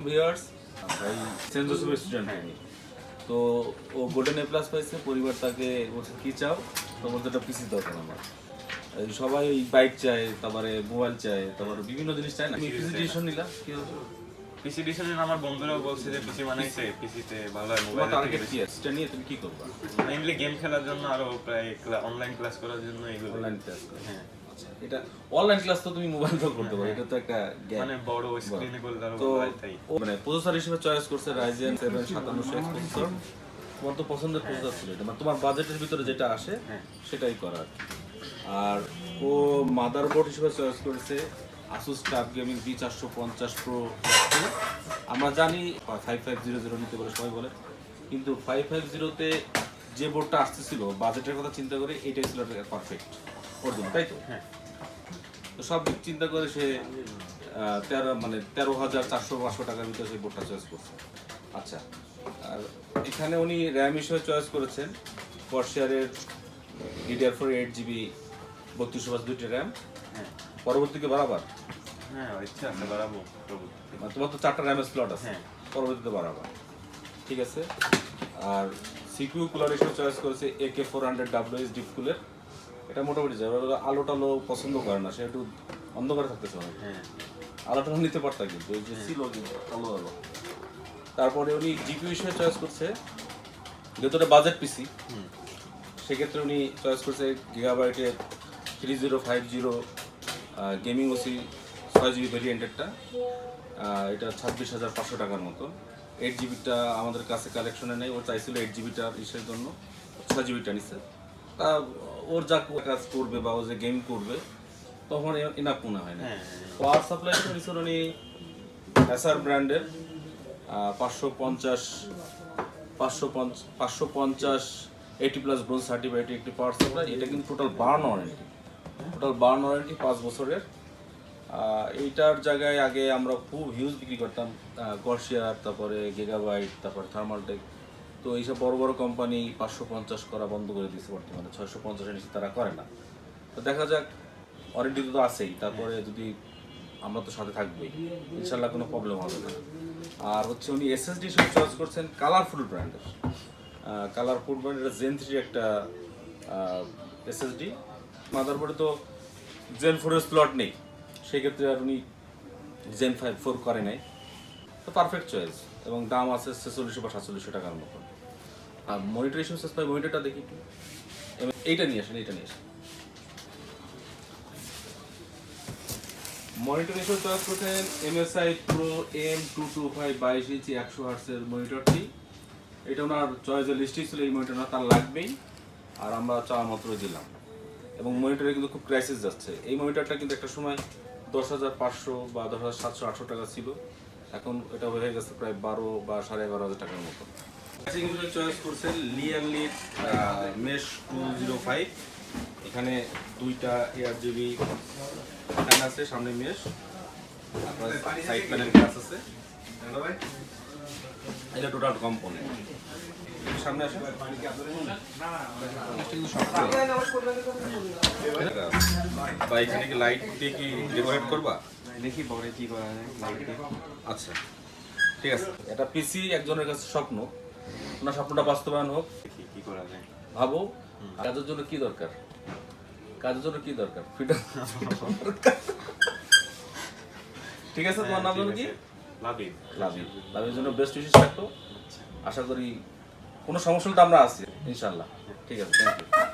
Viewers ভাই Saint জোসেফের student হয়নি তো ও গোল্ডেন এ প্লাস পাইছে পরিবার তাকে বলছে কি চাও? তো বলতে একটা পিসি দরকার আমার। সবাই বাইক চায় তারপরে মোবাইল চায় তারপরে বিভিন্ন জিনিস চায় না? আমি পিসি নিলাম কী পিসি আমার বন্ধুরাও বলছে যে পিসি পিসিতে ভালো হয় মোবাইল টার্গেট কি আছে? নিয়ে তুমি কি করবা? মেইনলি গেম খেলার জন্য আরও প্রায় অনলাইন ক্লাস করার জন্য এগুলো অনলাইন ক্লাস হ্যাঁ। আচ্ছা এটা অনলাইন ক্লাস তো তুমি মোবাইল থেকেও করতে পারো এটা তো একটা মানে বড় স্ক্রিনে করলে আরও তাই। মানে প্রসেসর হিসেবে চয়েস করছে রাইজেন সেভেন সাতান্নশো এক্স প্রসেসর তোমার তো পছন্দের প্রসেসর ছিল এটা মানে তোমার বাজেটের ভিতরে যেটা আসে হ্যাঁ। সেটাই করার আর ও মাদারবোর্ড হিসেবে চয়েস করেছে আসুস টাফ গেমিং চারশো পঞ্চাশ প্রো আমরা জানি ফাইভ ফাইভ জিরো জিরো নিতে বলে সবাই বলে। কিন্তু ফাইভ ফাইভ জিরোতে যে বোর্ডটা আসতেছিল বাজেটের কথা চিন্তা করে এটাই ছিল পারফেক্ট ওর জন্য তাই তো? হ্যাঁ। তো সব দিক চিন্তা করে সে তেরো মানে তেরো হাজার চারশো পাঁচশো টাকার ভিতরে সেই বোর্ডটা চয়েস করছে। আচ্ছা আর এখানে উনি র্যাম হিসেবে চয়েস করেছেন। কর্শিয়ারের ডিডিআর ফোর এইট জিবি বত্রিশশো পাঁচ দুইটি র্যাম হ্যাঁ পরবর্তীতে বাড়াবার হ্যাঁ ইচ্ছা আছে বাড়াবো প্রভু। মানে তোমার তো চারটা র্যামের স্লট আছে। হ্যাঁ। পরবর্তীতে বাড়াবার ঠিক আছে? আর সিকিউ কুলার হিসেবে চয়েস করেছে A K four hundred W S deep কুলের এটা মোটামুটি এবার আলো টালো পছন্দ করে না সে একটু অন্ধকারে থাকতেছে অনেক। হ্যাঁ। আলোটা নিতে পারতাম কিন্তু ওই যে ছিল কিন্তু আলো আলো। তারপরে উনি জিপি হিসেবে চয়েস করছে যেহেতু বাজেট পিসি সেক্ষেত্রে উনি চয়েস করছে গিগাবাইটের three zero five zero gaming OC ছয় জিবি ভেরিয়েন্টেরটা এটা ছাব্বিশ হাজার পাঁচশো টাকার মতো। এইট জিবিটা আমাদের কাছে কালেকশনে নেই ও চাইছিল এইট জিবিটার ইসের জন্য ছয় জিবিটা নিচ্ছে তা ওর যা কাজ করবে বা ও যে গেম করবে তখন এনাফ মনে হয় না। পাওয়ার সাপ্লাই নিচ্ছিল উনি এসআর ব্র্যান্ডের পাঁচশো পঞ্চাশ পাঁচশো পঞ্চাশ পাঁচশো পঞ্চাশ এইটি প্লাস ব্রোঞ্জ সার্টিফাইড একটি পাওয়ার সাপ্লাই এটা কিন্তু total burn warranty total burn warranty পাঁচ বছরের। এইটার জায়গায় আগে আমরা খুব হিউজ বিক্রি করতাম গর্শিয়ার তারপরে গিগাবাইট তারপরে থার্মালটেক তো এইসব বড় বড় কোম্পানি পাঁচশো পঞ্চাশ করা বন্ধ করে দিয়েছে বর্তমানে, ছয়শো পঞ্চাশের নিচে তারা করে না। তো দেখা যাক ওয়ারেন্টি তো আছেই, তারপরে যদি আমরা তো সাথে থাকবোই, ইনশাল্লাহ কোনো প্রবলেম হবে না। আর হচ্ছে উনি এসএসডি সব চয়েস করছেন কালারফুল ব্র্যান্ডের কালারফুল ব্র্যান্ডের জেন থ্রি একটা এসএসডি মাদারবোর্ডে তো জেন ফোরের স্লট নেই। সেক্ষেত্রে আর উনি জেন ফাইভ, ফোর করে নাই। তো পারফেক্ট চয়েস এবং দাম আছে ছেচল্লিশশো বা সাতচল্লিশশো টাকার মতো আর মনিটর হিসেবে শেষ পাই মনিটরটা দেখি একটু। এইটা নিয়ে আসেন, এইটা নিয়ে আসেন। মনিটর হিসেবে চয়েস করছেন MSI pro M two two five বাইশ ইঞ্চি একশো হার্সের মনিটরটি এটা ওনার চয়েসের লিস্টেই ছিল, এই মনিটর তার লাগবেই। আর আমরা চাওয়া মাত্র দিলাম। এবং মনিটরে কিন্তু খুব ক্রাইসিস যাচ্ছে। এই মনিটরটা কিন্তু একটা সময় দশ হাজার পাঁচশো বা দশ হাজার সাতশো আটশো টাকা ছিল। এখন এটা হয়ে গেছে প্রায় বারো বা সাড়ে এগারো হাজার টাকার মতো। চয়েস করছেন লিয়ারলি মেশ টু জিরো ফাইভ এখানে দুইটা এয়ার জিবি ফ্যান আছে সামনে মেশ তারপরে সাইড প্যানেল গ্লাস আছে। এটা টোটাল কম্পোনেন্ট সামনে আসেন বা এখানে কি লাইট দিয়ে কি ডেকোরেট করবা? দেখি পরে কি করা যায় আচ্ছা ঠিক আছে। এটা পিসি একজনের কাছে স্বপ্ন। ওনার স্বপ্নটা বাস্তবায়ন হোক। দেখি কি করা যায়। ভাবো কাজের জন্য কি দরকার? কাজের জন্য কি দরকার? ফ্রিডম ঠিক আছে তোমার নাম কি? লাভি লাভি লাভির জন্য বেস্ট উইশেস থাকতো। আশা করি কোনো সমস্যা তো আমরা আছি ইনশাল্লাহ ঠিক আছে থ্যাংক ইউ